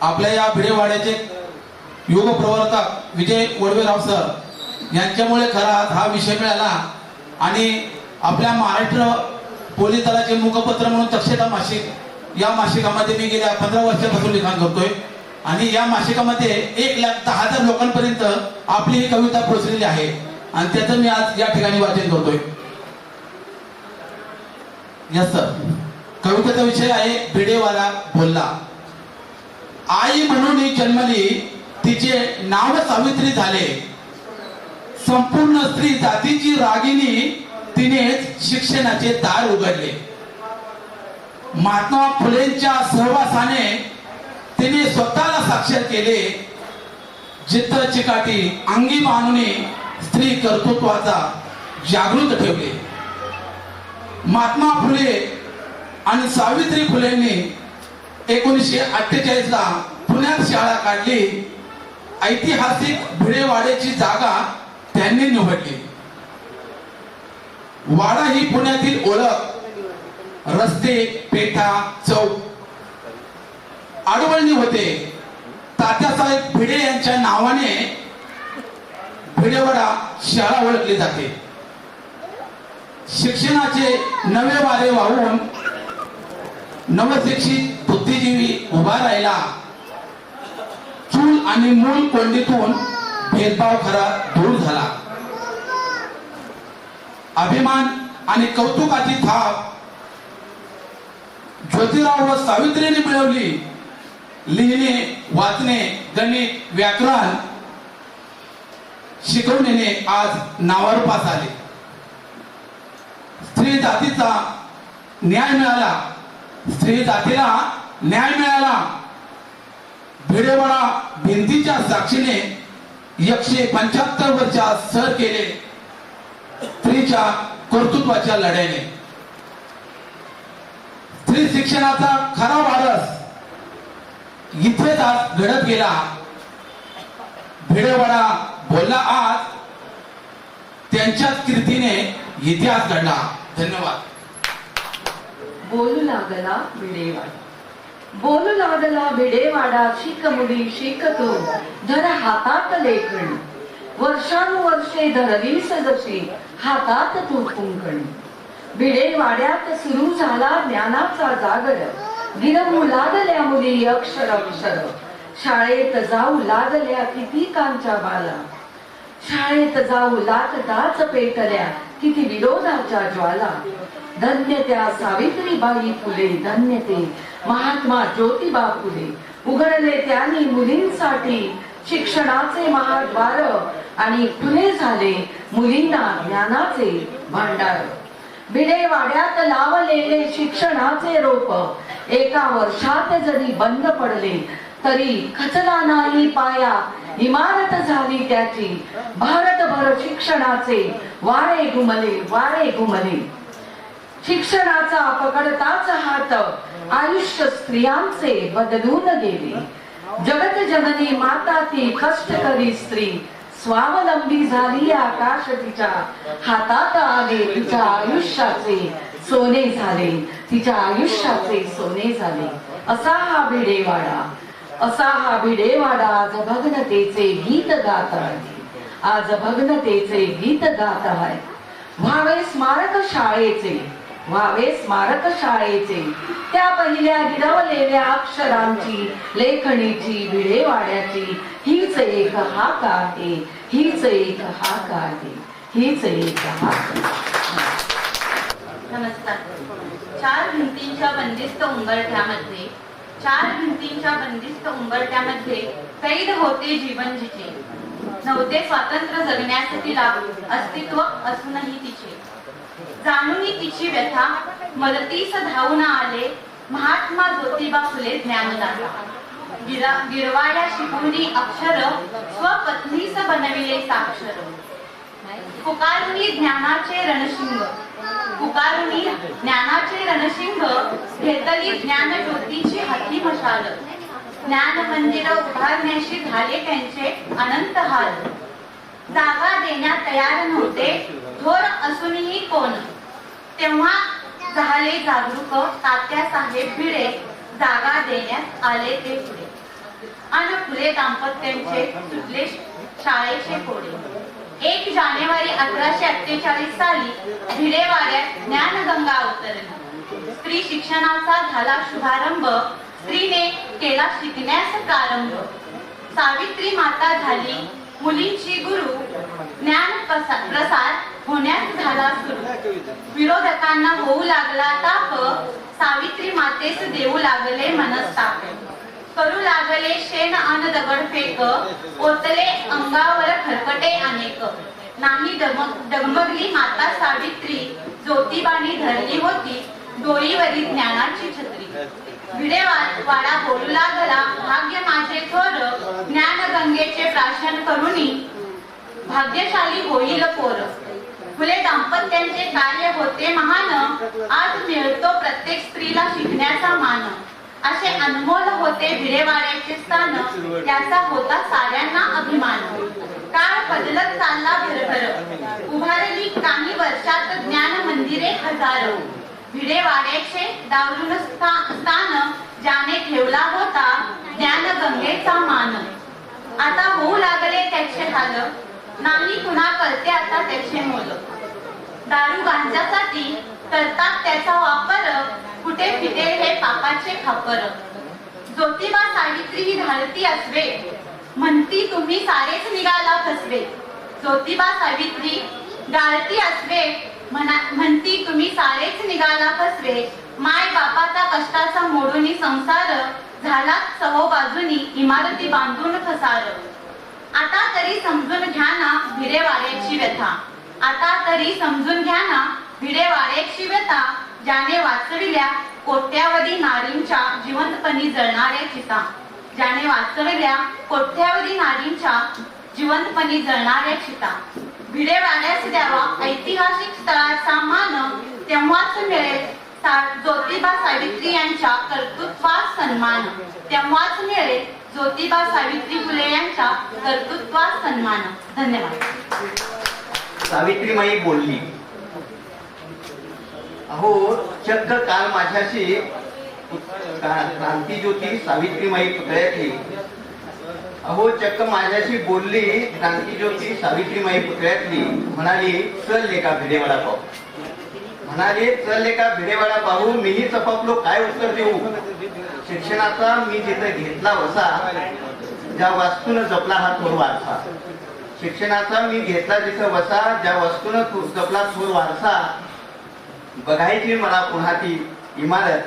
आपल्या या भिडेवाड्याचे योग प्रवर्तक विजय वडवेराव सर यांच्यामुळे खरा हा विषय मिळाला आणि आपल्या महाराष्ट्र पोलीस दलाचे मुखपत्र म्हणून तक्षता मासिक या मासिकामध्ये मी गेल्या पंधरा वर्षापासून लिखाण करतोय. आणि या मासिकामध्ये एक लाख दहा हजार लोकांपर्यंत आपली ही कविता पोहोचलेली आहे. आणि त्याचं मी आज या ठिकाणी वाचन करतोय. यस सर कवितेचा विषय आहे भिडेवाला बोलला. आई म्हणून ही जन्मली तिचे नाव सावित्री झाले. संपूर्ण स्त्री जातीची रागिनी तिनेच शिक्षणाचे दार उघडले. महात्मा फुलेंच्या सहवासाने तिने स्वतःला साक्षर केले. चित्र चिकाटी अंगी बांधून स्त्री कर्तृत्वाचा जागृत ठेवले. महात्मा फुले आणि सावित्री फुलेंनी एकोणीसशे अठ्ठेचाळीस ला पुण्यात शाळा काढली. ऐतिहासिक भिडेवाड्याची जागा त्यांनी निवडली. वाडा ही पुण्यातील ओळख. रस्ते पेठा चौक. आडवळणी होते. तात्यासाहेब भिडे यांच्या नावाने भिडेवाडा शाळा ओळखली जाते. शिक्षणाचे नवे वारे वाहून नवशिक्षित बुद्धिजीवी उभा राहिला. चूल आणि मूल कोंडीतून भेदभाव खरा दूर झाला. अभिमान आणि कौतुकाची थाप ज्योतिराव व सावित्रीने मिळवली. लिहिणे वाचणे गणित व्याकरण शिकवणीने आज नावावर पास आले. स्त्री जातीचा न्याय मिळाला. स्त्री जातीला न्याय मिळाला. भिडेवाडा भिंतीच्या साक्षीने एकशे पंच्याहत्तर वर्षात सर केले. स्त्रीच्या कर्तृत्वाच्या लढ्याने. स्त्री शिक्षणाचा खरा वारस इथेच आज घडत गेला. भिडेवाडा बोलला आज त्यांच्याच कीर्तीने इतिहास घडला. धन्यवाद. बोलू लागला भिडेवाडा बोलू लागला भिडेवाडा शिक मुली शिकतो धर हातात लेखण वर्षानुवर्षे धरलीस जशी हातात तू कुंकणी. भिडेवाड्यात सुरू झाला ज्ञानाचा जागर. गिरमू लागल्या मुली अक्षर अक्षर शाळेत जाऊ लागल्या किती कांच्या बाला. शाळेत जाऊ लागताच पेटल्या किती विरोधाच्या ज्वाला. धन्य त्या सावित्रीबाई फुले धन्य ते महात्मा ज्योतिबा फुले. उघडले त्यांनी मुलींसाठी शिक्षणाचे महाद्वार आणि खुले झाले मुलींना ज्ञानाचे भांडार. भिडे वाड्यात लावलेले शिक्षणाचे रोप एका वर्षात जरी बंद पडले तरी खचला नाही पाया. इमारत झाली त्याची. भारतभर शिक्षणाचे वारे घुमले वारे घुमले. शिक्षणाचा पकडताच हात आयुष्य स्त्रियांचे बदलून गेले. जगत जननी माता ती कष्ट करी स्त्री. स्वावलंबी झाली आकाश तिच्या हातात आले तिच्या आयुष्याचे सोने झाले. तिच्या आयुष्याचे सोने झाले. असा हा भिडेवाडा. असा हा भिडेवाडा आज भग्नतेचे गीत गात आहे आज भग्नतेचे गीत गात आहे व्हावे स्मारक शाळेचे व्हावे स्मारक शाळेचे. त्या पहिल्या गिरवलेल्या अक्षरांची लेखणीची भिडेवाड्याची हीच एक हाक आहे हीच एक हाक आहे हीच एक हाक नमस्कार. चार भिंतींच्या बंदिस्त उंबरठ्यामध्ये चार भिंतींच्या बंदिस्त उंबरट्यामध्ये कैद होते जीवन जिचे. नव्हते स्वातंत्र्य जगण्यासाठी लागू अस्तित्व असूनही तिचे. जाणूनही तिची व्यथा मदतीस धावून आले महात्मा ज्योतिबा फुले ज्ञानदाता. गिरा गिरवाड्या शिकवली अक्षर स्वपत्नीस बनविले साक्षर. पुकारुनी ज्ञानाचे रणशिंग. पुकारुनी ज्ञानाचे रणसिंह घेतली ज्ञान ज्योतीची हाती मशाल. ज्ञान मंदिर उभारण्याशी झाले त्यांचे अनंत हाल. जागा देण्यात तयार नव्हते थोर असूनही कोण? तेव्हा झाले जागरूक तात्या साहेब भिडे जागा देण्यात आले ते पुढे. आणि फुले दाम्पत्यांचे सुटले शाळेचे कोडे. एक जानेवारी अठराशे अठ्ठेचाळीस साली भिडेवाड्यात ज्ञानगंगा अवतरली. स्त्री शिक्षणाचा झाला शुभारंभ. स्त्रीने केला शिकण्यास प्रारंभ. सावित्री माता झाली. मुलींची गुरु ज्ञान प्रसार होण्यास झाला सुरू. विरोधकांना होऊ लागला ताप. सावित्री मातेस देऊ लागले मनस्ताप. करू लागले शेण अन दगड फेक ओतले अंगावर खरकटे अनेक. नाही डगमगली माता सावित्री ज्योतिबानी धरली होती डोळीवरी ज्ञानाची छत्री. भिडे वाडा बोलू लागला भाग्य माझे थोर ज्ञान गंगेचे प्राशन करुणी. भाग्यशाली होईल पोर. फुले दाम्पत्यांचे कार्य होते महान आज मिळतो प्रत्येक स्त्रीला शिकण्याचा मान. असे अनमोल होते भिडेवाड्याचे स्थान त्याचा होता साऱ्यांना अभिमान. काळ बदलत चालला भरभर. उभारली काही वर्षात ज्ञान मंदिरे हजारो. भिडेवाड्याचे दावरून स्थान ज्याने ठेवला होता ज्ञान गंगेचा मान. आता होऊ लागले त्याचे हाल. नाही पुन्हा करते आता त्याचे मोल. दारू गांजासाठी करतात त्याचा वापर कुठे फिटेल हे पापाचे खापर ज्योतिबा सावित्री ही धाडती असवे. म्हणती तुम्ही सारेच निघाला फसवे. ज्योतिबा सावित्री गाळती असवे. म्हणती तुम्ही सारेच निघाला फसवे. माय बापाचा कष्टाचा मोडूनी संसार झाला सहो बाजूनी इमारती बांधून फसार आता तरी समजून घ्या ना भिडेवाड्याची व्यथा. आता तरी समजून घ्या ना भिडेवाड्याची व्यथा. ज्याने वाचविल्या कोट्यावधी नारींच्या जिवंतपणी जळणाऱ्या चिता. ज्याने वाचविल्या कोट्यावधी नारींच्या जिवंतपणी जळणाऱ्या चिता. भिडेवाड्यास द्यावा ऐतिहासिक स्थळाचा मान तेव्हाच मिळेल. ज्योतिबा सावित्री यांच्या कर्तृत्वास सन्मान. तेव्हाच मिळेल ज्योतिबा सावित्री फुले यांच्या कर्तृत्वास सन्मान. धन्यवाद. सावित्रीमाई बोलली अहो चक्क काल माझ्याशी का- क्रांतीज्योती सावित्रीमाई पुतळ्यातली अहो चक्क माझ्याशी बोलली क्रांतीज्योती सावित्रीमाई पुतळ्यातली. म्हणाली चल लेखा भिडेवाडा पाहू. म्हणाली चल लेखा भिडेवाडा पाहू मीही चपापलो काय उत्तर देऊ? शिक्षणाचा मी जिथे घेतला वसा ज्या वास्तून जपला हा थोर वारसा. शिक्षणाचा मी घेतला जिथं वसा ज्या वस्तून जपला थोर वारसा बघायची मला पुन्हा ती इमारत.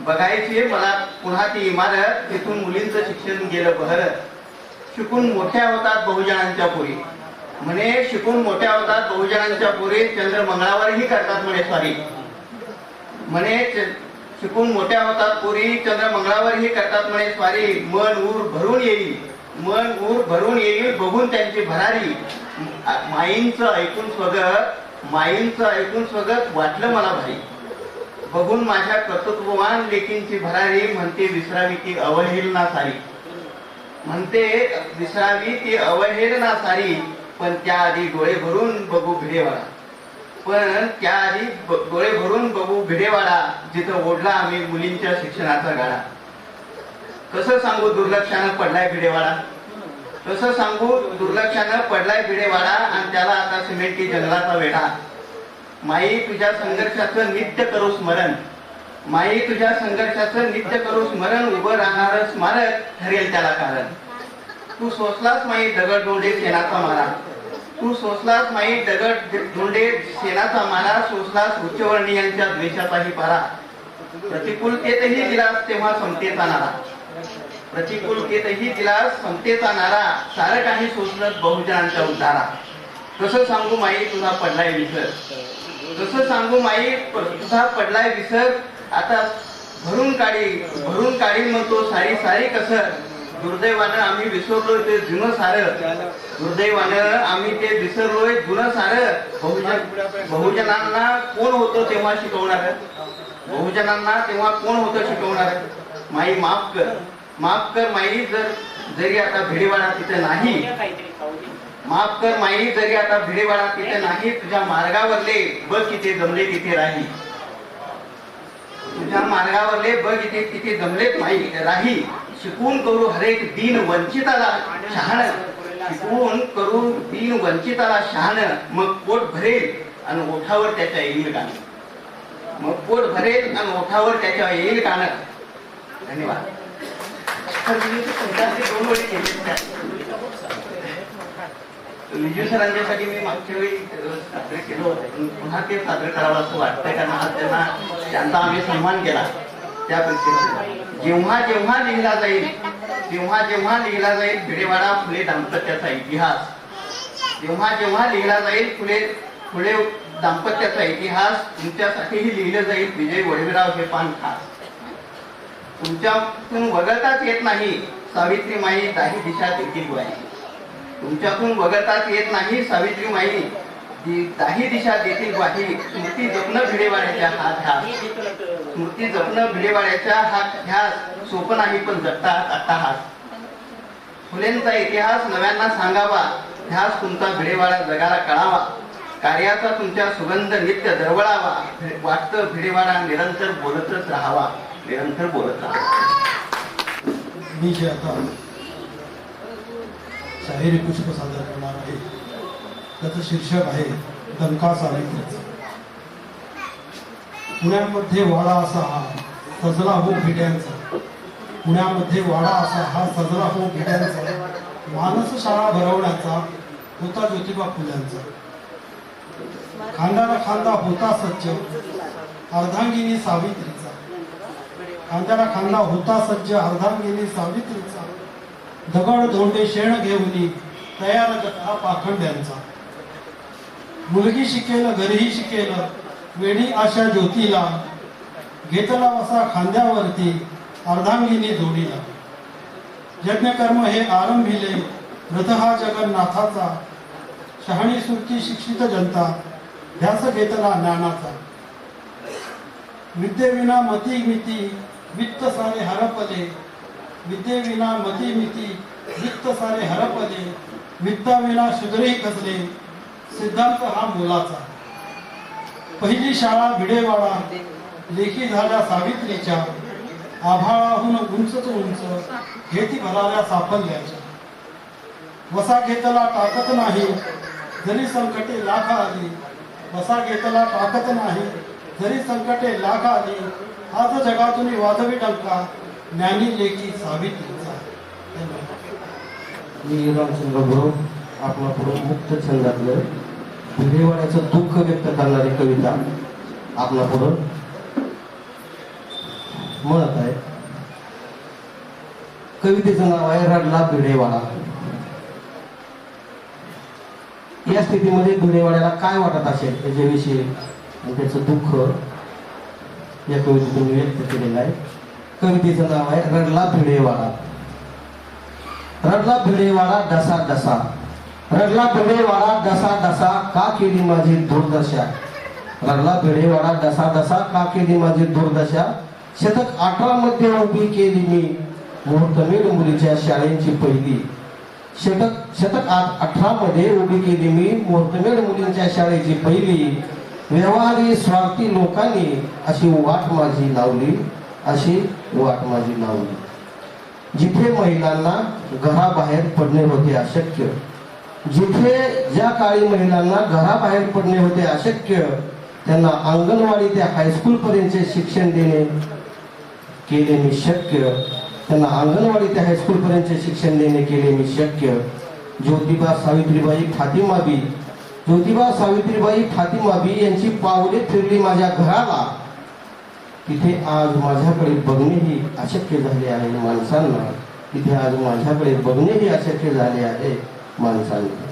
बघायची मला पुन्हा ती इमारत तिथून मुलींचं शिक्षण गेलं बहरत शिकून मोठ्या होतात बहुजनांच्या पुरी. म्हणे शिकून मोठ्या होतात बहुजनांच्या पुरी चंद्र मंगळावरही करतात म्हणे स्वारी म्हणे शिकून मोठ्या होतात पुरी चंद्र मंगळावरही करतात म्हणे स्वारी मन ऊर भरून येईल. मन ऊर भरून येईल बघून त्यांची भरारी. माईंचं ऐकून स्वगत माईंचं ऐकून स्वगत वाटलं मला भाई. बघून माझ्या कर्तृत्ववान लेकींची भरारी म्हणते विसरावी ती अवहेलना सारी. म्हणते विसरावी ती अवहेलना सारी पण त्याआधी डोळे भरून बघू भिडेवाडा. पण त्याआधी ब- डोळे भरून बघू भिडेवाडा जिथं ओढला आम्ही मुलींच्या शिक्षणाचा गाडा. कसं सांगू दुर्लक्षानं पडलाय भिडेवाडा? तसं सांगू दुर्लक्षानं पडलाय भिडेवाडा आणि त्याला आता सिमेंटी जंगलाचा वेढा. माई तुझ्या संघर्षाचं नित्य करू स्मरण. माई तुझ्या संघर्षाचं नित्य करू स्मरण. उभं राहणार स्मारक ठरेल त्याला कारण. तू सोसलास माई दगड डोंडे सेनाचा मारा. तू सोसलास माई दगड डोंडे सेनाचा मारा. सोसलास उच्चवर्णीयांच्या द्वेषाचाही पारा. प्रतिकूलतेतही दिलास तेव्हा समतेचा नारा. प्रतिकूलतेतही तिला समतेचा नारा सारं काही सोसलत बहुजनांचा उद्धारा कसं सांगू माई तुझा पडलाय विसर. कसं सांगू माई तुझा पडलाय विसर. आता भरून काढी भरून काढी म्हणतो सारी सारी कसर. दुर्दैवानं आम्ही विसरलोय ते जुनं सारं. दुर्दैवानं आम्ही ते विसरलोय जुनं सारं. बहुजन बहुजनांना कोण होतं तेव्हा शिकवणार? बहुजनांना तेव्हा कोण होतं शिकवणार? माई माफ कर. माफ कर माई जर जरी आता भिडेवाडा तिथे नाही. माफ कर माई जरी आता भिडेवाडा तिथे नाही तुझ्या मार्गावरले बघ किती जमले तिथे राही. तुझ्या मार्गावरले बघ इथे किती जमले माई राही. शिकून करू हरेक दिन वंचिताला शहाण. शिकून करू दिन वंचिताला शहाण. मग पोट भरेल आणि ओठावर त्याच्या येईल गाणं. मग पोट भरेल आणि ओठावर त्याच्या येईल गाणं. धन्यवाद. तर मी सरांच्यासाठी मी मागच्या वेळी सादर केलं होतं. पुन्हा ते सादर करावं असं वाटतंय कारण आज त्यांना त्यांचा आम्ही सन्मान केला. त्यापैकी जेव्हा जेव्हा लिहिला जाईल जेव्हा जेव्हा लिहिला जाईल भिडेवाडा फुले दाम्पत्याचा इतिहास. जेव्हा जेव्हा लिहिला जाईल फुले फुले दाम्पत्याचा इतिहास तुमच्यासाठीही लिहिलं जाईल विजय वडवीराव हे पान खास. तुमच्यातून वगळताच येत नाही सावित्री माई दाही दिशा देखील ग्वाही तुमच्यातून वगळताच येत नाही सावित्री माई दाही दिशा देतील ग्वाही स्मृती जपणं भिडेवाड्याच्या हा ध्यास स्मृती जपणं भिडेवाड्याच्या हा ध्यास सोपं नाही पण जगतात अट्टाहास फुलेंचा इतिहास नव्यांना सांगावा. ध्यास तुमचा भिडेवाडा जगाला कळावा. कार्याचा तुमच्या सुगंध नित्य दरवळावा. वाटतं भिडेवाडा निरंतर बोलतच राहावा. निरंतर बोलत राहावा मी जे आता शाहिरी पुष्प सादर करणार आहे. त्याचं शीर्षक आहे दंका सावित्रीचा पुण्यामध्ये वाडा असा हा सजला हो भिड्यांचा पुण्यामध्ये वाडा असा हा सजला हो भिड्यांचा मानस शाळा भरवण्याचा होता ज्योतिबा फुल्यांचा. खांद्याला खांदा होता सच्च. अर्धांगिनी सावित्री. खांद्याला खांदा होता सज्ज अर्धांगिनी सावित्रीचा. दगड धोंडे शेण घेऊन तयार हा पाखंड्यांचा. मुलगी शिकेल घरीही शिकेल वेणी आशा ज्योतीला. घेतला वसा खांद्यावरती अर्धांगिनी धोडीला यज्ञकर्म हे आरंभिले रथ हा जगन्नाथाचा. शहाणी सुरती शिक्षित जनता ध्यास घेतला ज्ञानाचा. विद्येविना मती मिती वित्त सारे हरपले. विद्येविना मती मिती वित्त सारे हरपले. वित्ताविना शुद्रही कसले सिद्धांत हा मुलाचा. पहिली शाळा भिडेवाडा. लेखी झाल्या सावित्रीच्या. आभाळाहून उंचच उंच. घेती भराल्या साफल्याच्या. वसा घेतला टाकत नाही. जरी संकटे लाख आली. वसा घेतला टाकत नाही. जरी संकटे लाख आली आज जगातून वाजवी टंका ज्ञानी लेखी सावित्रीचा. मी रामचंद्र गुरु आपला पुढे मुक्त छंदातलं भिडेवाड्याचं दुःख व्यक्त करणारी कविता आपला पुढं. म्हणत आहे कवितेचं नाव आहे रडला भिडेवाडा या स्थितीमध्ये भिडेवाड्याला काय वाटत असेल त्याच्याविषयी आणि त्याचं दुःख या कवितेतून व्यक्त केलेलं आहे. कवितेचं नाव आहे रडला भिडेवाडा. रडला भिडेवाडा डसा डसा. रडला भिडेवाडा डसा डसा का केली माझी दुर्दशा? रडला भिडेवाडा डसा डसा का केली माझी दुर्दशा? शतक अठरा मध्ये उभी केली मी मुहूर्तमेढ मुलीच्या शाळेची पहिली. शतक शतक आठ अठरा मध्ये उभी केली मी मुहूर्तमेढ मुलींच्या शाळेची पहिली. व्यवहारी स्वार्थी लोकांनी अशी वाट माझी लावली अशी वाट माझी लावली. जिथे महिलांना घराबाहेर पडणे होते अशक्य जिथे ज्या काळी महिलांना घराबाहेर पडणे होते अशक्य त्यांना अंगणवाडी ते हायस्कूल पर्यंतचे शिक्षण देणे केले मी शक्य त्यांना अंगणवाडी ते हायस्कूल पर्यंतचे शिक्षण देणे केले मी शक्य. ज्योतिबा सावित्रीबाई फातिमाबी ज्योतिबा सावित्रीबाई फातिमाबी यांची पावले फिरली माझ्या घराला. तिथे आज माझ्याकडे बघणेही अशक्य झाले आहे माणसांना. तिथे आज माझ्याकडे बघणेही अशक्य झाले आहे माणसांना.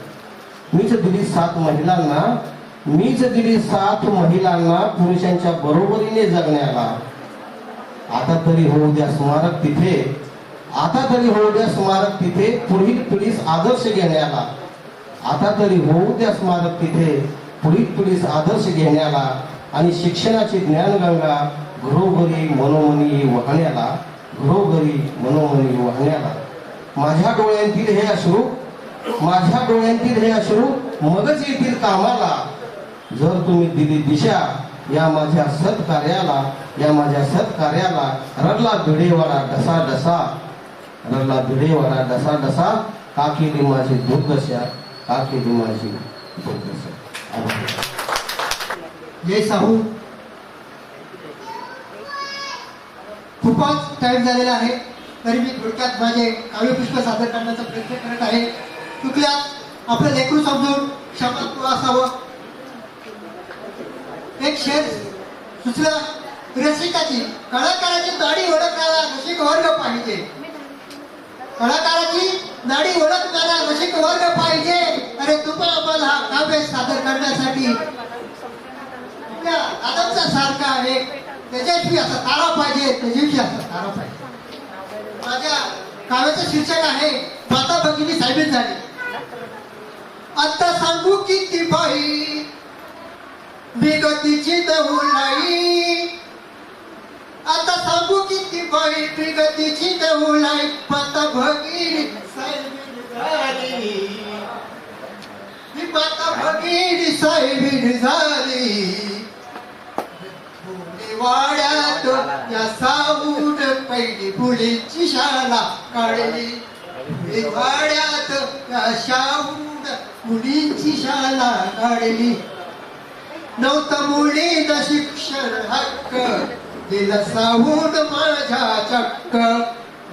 मीच दिली सात महिलांना. मीच दिली सात महिलांना पुरुषांच्या बरोबरीने जगण्याला. आता तरी होऊ द्या स्मारक तिथे. आता तरी होऊ द्या स्मारक तिथे. पुढील पिढीस आदर्श घेण्याला. आता तरी होऊ द्या स्मारक तिथे. पुढील पिढीस आदर्श घेण्याला आणि शिक्षणाची ज्ञानगंगा घरोघरी मनोमनी वाहण्याला घरोघरी मनोमनी वाहण्याला. माझ्या डोळ्यांतील हे अश्रू माझ्या डोळ्यांतील हे अश्रू मगच येतील कामाला. जर तुम्ही दिली दिशा या माझ्या सत्कार्याला या माझ्या सत्कार्याला रडला भिडेवाडा डसा डसा रडला भिडेवाडा डसा डसा का केली माझी दुर्दशा? का केली माझी जय साहू. खूपच टाईम झालेला आहे. तरी मी थोडक्यात माझे काव्यपुष्प सादर करण्याचा प्रयत्न करत आहे. चुकल्यात आपलं लेकरू समजून क्षमा असावं. एक शेर सुचलं रसिकाची कलाकाराची दाढी ओळखायला रसिक वर्ग पाहिजे. कलाकाराची नाडी ओळखणारा रसिक वर्ग पाहिजे. अरे तुम्हाला आम्हाला हा काव्य सादर करण्यासाठी. आपल्या दादांचा सारखा आहे. त्याच्याशी असा तारा पाहिजे. त्याच्याशी असा तारा पाहिजे. माझ्या काव्याचं शीर्षक आहे माता भगिनी साहेबी झाली. आता सांगू किती बाई. विगतीची दहुलाई आता सांगू किती बाई विगतीची दहुलाई पाता भगिनी साहेबीन झाली. ही माता भगिनी साहेबीन झाली. वाड्यात या साऊन पहिली मुलीची शाळा काढली. वाड्यात या शाऊन मुलींची शाळा काढली. नव्हतं मुलीला शिक्षण हक्क. दिला साहून माझ्या चक्क.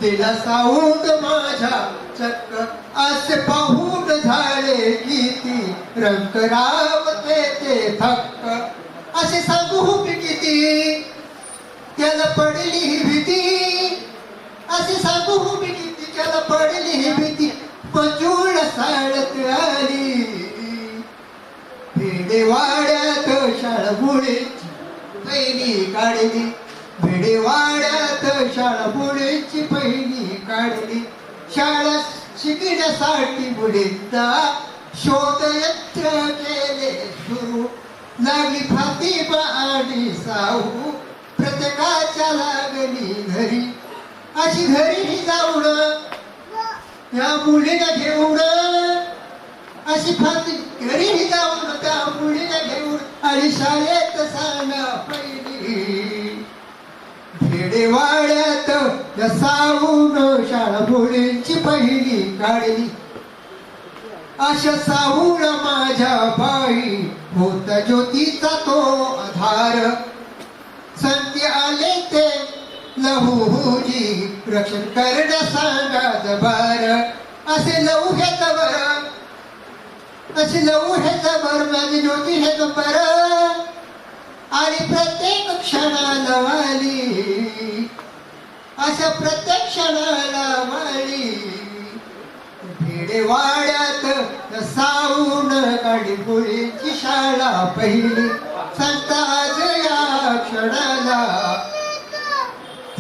दिला साहून माझ्या चक्क. असे पाहून झाले किती रंग रावते ते थक्क. असे सांगू मी किती त्याला पडली भीती. असे सांगू मी किती त्याला पडली भीती. पचूळ साळत आली. भेडेवाड्यात शाळामुळेची पहिली काढली. भेडेवाड्यात शाळामुळेची पहिली काढली. शाळा शिकण्यासाठी मुलींचा शोध केले सुरू. लागली फाती आणि साहू. प्रत्येकाच्या लागली घरी. अशी घरी जाऊन या मुलीला घेऊन अशी फाती घरी जाऊन त्या मुलीला घेऊन आणि शाळेत सांगा पहिली. खेडेवाड्यात त्या साहून शाळा मुलींची पहिली काढली. अशा साहून माझ्या बाई होता ज्योतीचा तो आधार. संत आले ते लहूजी रक्षण करण्या सांगा जबार असे लहू घेत बरं असे लहू ह्याचा जबर माझी ज्योती हे जबर आणि प्रत्येक क्षणाला वाली अशा प्रत्येक क्षणाला वाली वाड्यात साऊन काढी मुलीची शाळा पहिली. संताज या क्षणाला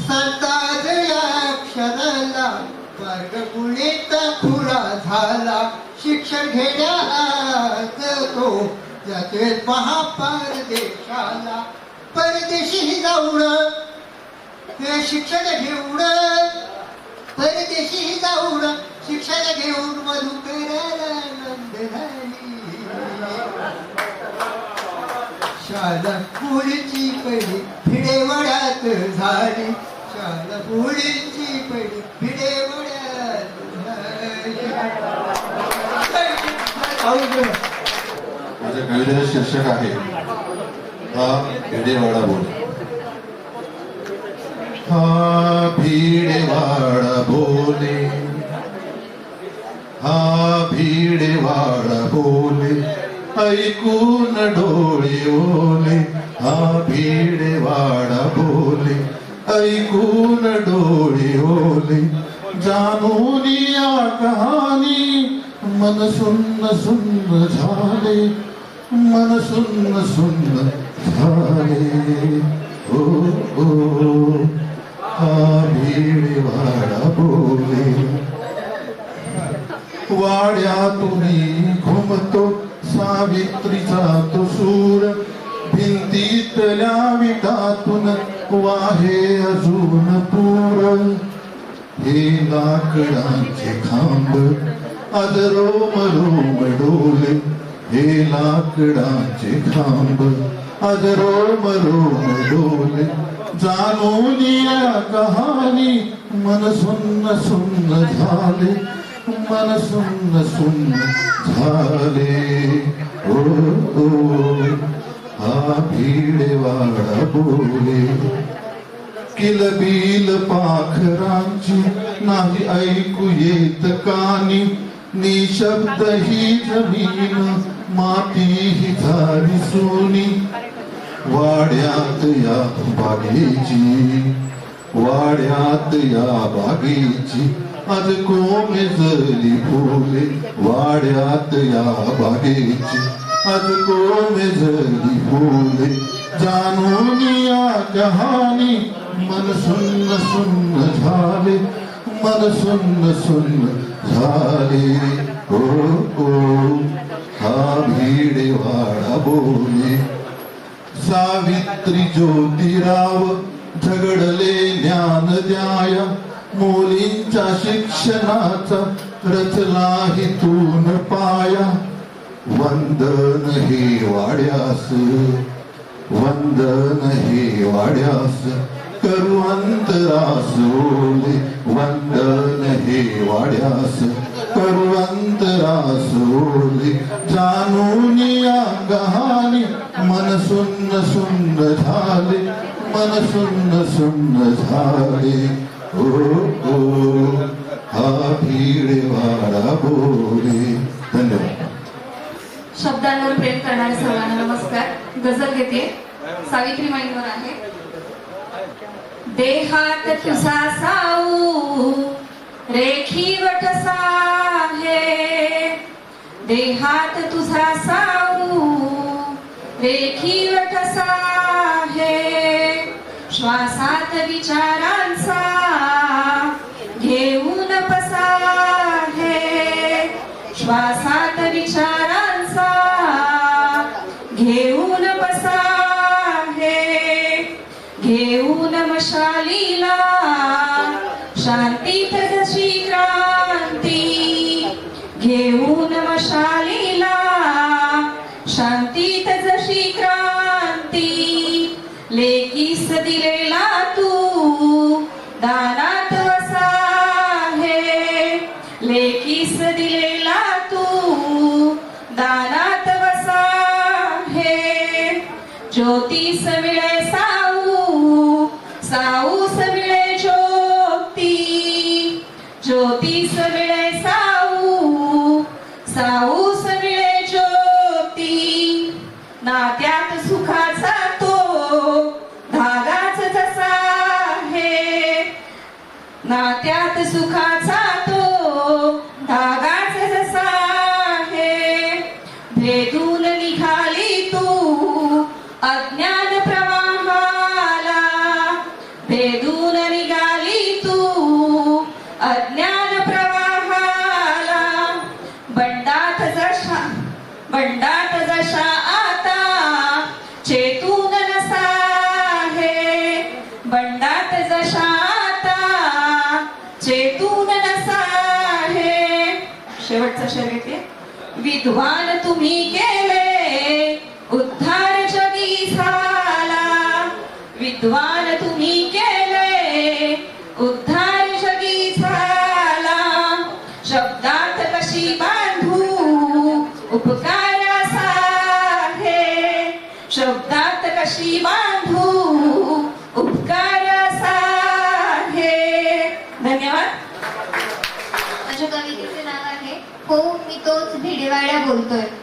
संताज या क्षणाला वर्ग मुलीत खुला झाला. शिक्षण घेण्यात तो जाते महापरदेशाला परदेशी जाऊन ते शिक्षण घेऊन परदेशी जाऊन शिक्षण घेऊन मधुकराला नंद झाली शाला पुढची पहिली भिडेवड्यात झाली. शाला पुढची पडी फिडे झाली माझ्या कवितेचं शीर्षक आहे हा भिडेवाडा बोल. हा भिडेवाडा बोले. हा भिडेवाडा बोले. ऐकून डोळे ओले. हा भिडेवाडा बोले. ऐकून डोळे ओले. जाणून या कहाणी मन सुन्न सुन्न झाले मन सुन्न सुन्न झाले. ओ ओ हा भिडेवाडा बोले. वाड्यातून घुमतो सावित्रीचा तो सूर भिंतीतल्या विटातून वाहे अजून पूर. हे लाकडांचे खांब आज रोम रोम डोले हे लाकडांचे खांब आज रोम रोम डोले जाणून या कहाणी मन सुन्न सुन्न झाले मन सुन्न सुन्न झाले ओ ओ हा भिडेवाडा बोले किलबिल पाखरांची नाही ऐकू येत कानी निशब्द ही जमीन माती ही झाली सोनी वाड्यात या बागेची वाड्यात या बागेची आज कोमेजली फुले वाड्यात या बागेची आज कोमेजली फुले जाणून या कहाणी मन सुन्न सुन्न झाले मन सुन्न सुन्न झाले. ओ ओ हा भिडे वाडा बोले. सावित्री ज्योतिराव झगडले ज्ञान द्याय. मुलींच्या शिक्षणाचा रचला हितून पाया. वंदन हे वाड्यास वंदन हे वाड्यास. करू अंतरास ओले वंदन हे वाड्यास करू अंतरास ओले जाणून या कहाणी मन सुन्न सुन्न झाले मन सुन्न सुन्न झाले ओ ओ हा भीड वाडा बोले धन्यवाद शब्दांवर प्रेम करणारे सर्वांना नमस्कार गझल घेते सावित्री माईंवर आहे देहात तुझा साऊ रेखीवट आहे देहात तुझा साऊ रेखीवट आहे श्वासात विचारांचा तुम्ही केले. उद्धार जगी झाला. शब्दात कशी बांधू? उपकारासा आहे शब्दात कशी बांधू? उपकारासा आहे धन्यवाद माझ्या कवितेचे नाव आहे. हो मी तोच भिडेवाड्या बोलतोय.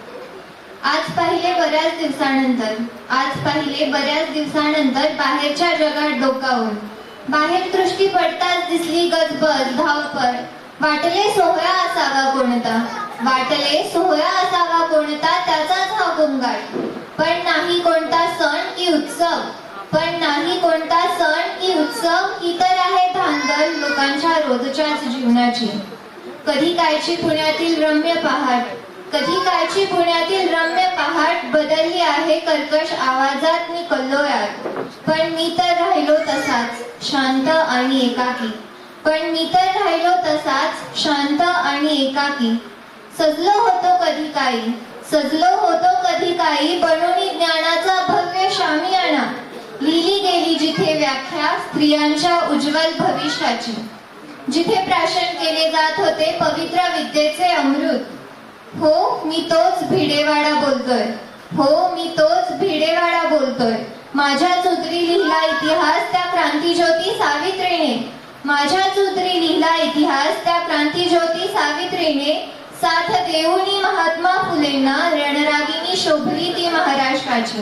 आज पाहिले बऱ्याच दिवसानंतर आज पाहिले बऱ्याच दिवसानंतर बाहेरच्या जगात डोकावून. बाहेर दृष्टी पडताच दिसली गजबज धावपळ. वाटले सोहळा असावा कोणता? वाटले सोहळा असावा कोणता? त्याचाच हा गोंगाट. पण नाही कोणता सण की उत्सव. पण नाही कोणता सण की उत्सव ही तर आहे धांदल लोकांच्या रोजच्याच जीवनाची. कधी कायची पुण्यातील रम्य पहाट कधी काळची पुण्यातील रम्य पहाट बदलली आहे कर्कश आवाजात मी कल्लोळात. पण मी तर राहिलो तसाच शांत आणि एकाकी. पण मी तर राहिलो तसाच शांत आणि एकाकी. सजलो होतो कधी काही सजलो होतो कधी काही बनवणी ज्ञानाचा भव्य शामियाना. लिहिली गेली जिथे व्याख्या स्त्रियांच्या उज्ज्वल भविष्याची. जिथे प्राशन केले जात होते पवित्र विद्येचे अमृत. हो मी तोच भिडेवाडा बोलतोय. हो मी तोच भिडेवाडा बोलतोय. माझ्या चुदरी लिहिला इतिहास त्या क्रांतीज्योती सावित्रीने. माझ्या चुदरी लिहिला इतिहास त्या क्रांतीज्योती सावित्रीने. साथ देऊनी महात्मा फुलेंना रणरागिनी शोभली ती महाराष्ट्राची.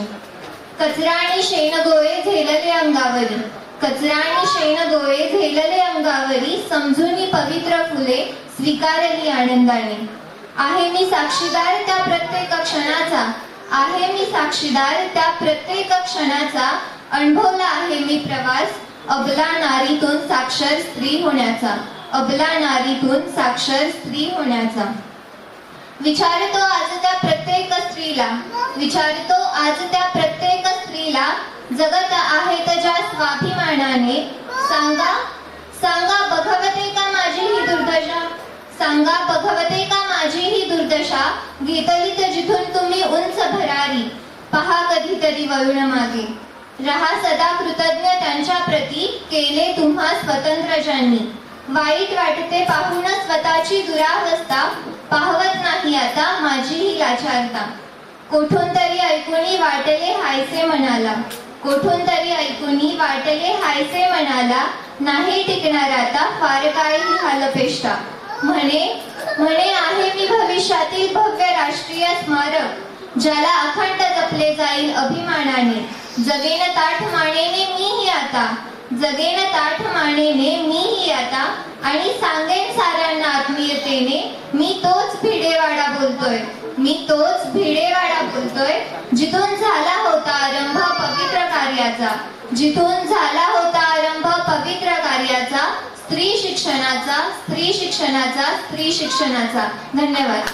कचरा आणि शेणगोळे झेलले अंगावरी. कचरा आणि शेणगोळे झेलले अंगावरी समजून पवित्र फुले स्वीकारली आनंदाने. आहे मी साक्षीदार त्या प्रत्येक क्षणाचा. आहे मी साक्षीदार त्या प्रत्येक क्षणाचा. अनुभवला आहे मी प्रवास. अबला नारीतून साक्षर स्त्री होण्याचा. अबला नारीतून साक्षर स्त्री होण्याचा. विचारतो आज त्या प्रत्येक स्त्रीला. विचारतो आज त्या प्रत्येक स्त्रीला जगत आहेत ज्या स्वाभिमानाने सांगा सांगा बघवते का माझी ही दुर्दशा? सांगा बघवते का माझी ही दुर्दशा? तर जिथून तुम्ही उंच भरारी. पहा कधीतरी वळून मागे. रहा सदा कृतज्ञ त्यांच्या प्रती केले तुम्हा स्वतंत्र ज्यांनी वाईट वाटते पाहून स्वतःची दुरावस्था पाहवत नाही आता माझी ही लाचारता. कोठून तरी ऐकुनी वाटले हायसे म्हणाला कोठून तरी ऐकुनी वाटले हायसे म्हणाला नाही टिकणार आता फार काळी झालं हालपेष्टा म्हणे म्हणे आहे मी भविष्यातील भव्य राष्ट्रीय स्मारक ज्याला अखंड जपले जाईल अभिमानाने. जगेन ताठ मानेने मीही आता जगेन ताठ मानेने मीही आता आणि सांगेन साऱ्यांना आत्मीयतेने मी तोच भिडेवाडा बोलतोय. मी तोच भिडेवाडा बोलतोय जिथून झाला होता आरंभ पवित्र कार्याचा. जिथून झाला होता आरंभ पवित्र कार्याचा स्त्री शिक्षणाचा स्त्री शिक्षणाचा स्त्री शिक्षणाचा. धन्यवाद.